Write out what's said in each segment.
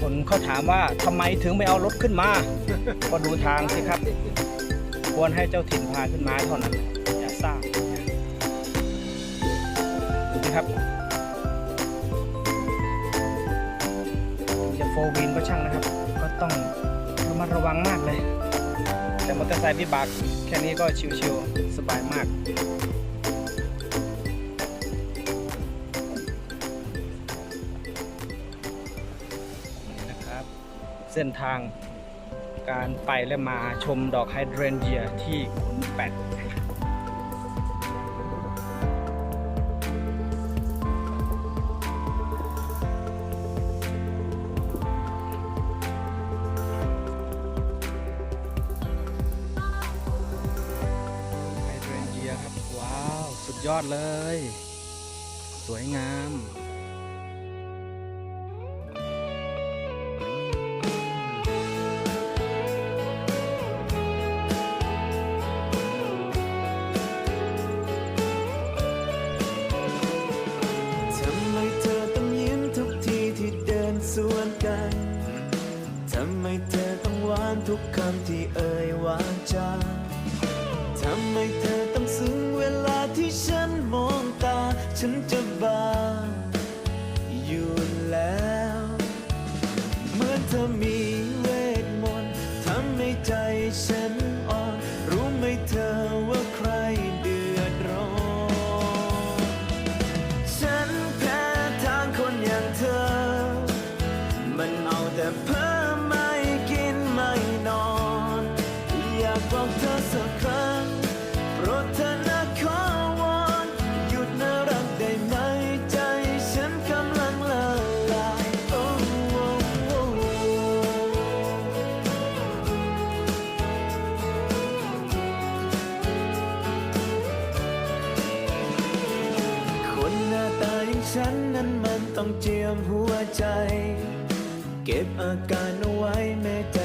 คนเขาถามว่าทำไมถึงไม่เอารถขึ้นมา ก็ดูทางสิครับ ควรให้เจ้าถิ่นพาขึ้นมาเท่านั้น อย่าสร้างดูสิครับจะโฟวินก็ช่างนะครับ ก็ต้องระมัดระวังมากเลย แต่มอเตอร์ไซค์วิบากแค่นี้ก็ชิวๆสบายมาก เส้นทางการไปและมาชมดอกไฮเดรนเยียที่ขุนแปดไฮเดรเยียครับว้าวสุดยอดเลย สวยงาม ทุกคำที่เอ่ยวาจาทำไมเธอต้องซึ้งเวลาที่ฉันมองตา ฉันจะบ้าอยู่แล้วเหมือนเธอมีเวทมนต์ทำให้ใจฉันอ่อน รู้ไหมเธอว่าใครเดือดร้อน ฉันแพ้ทางคนอย่างเธอ มันเอาแต่เพ้อ ฉันนั้นมันต้องเจียมหัวใจ เก็บอาการเอาไว้แม้ใจ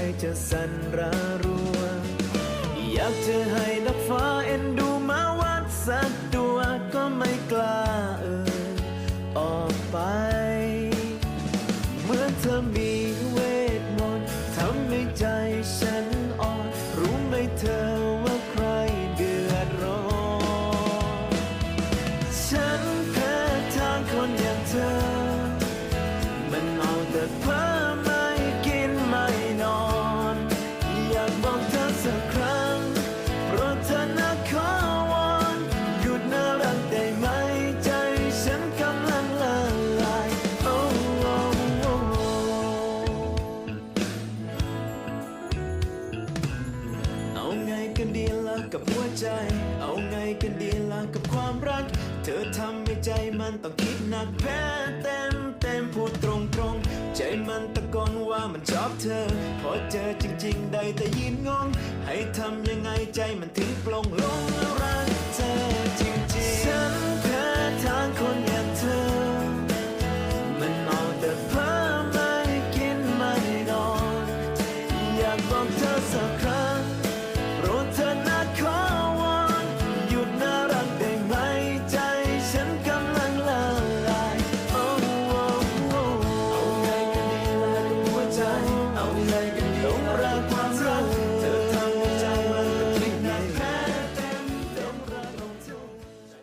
กับหัวใจ เอาไงกันดีล่ะกับความรัก เธอทำให้ใจมันต้องคิดหนักแพ้เต็มเต็มพูดตรงตรงใจมันตะโกนว่ามันชอบเธอ พอเจอจริง ๆ ได้แต่ยืนงง ให้ทำยังไงใจมันถึงปลงลงแล้วรัก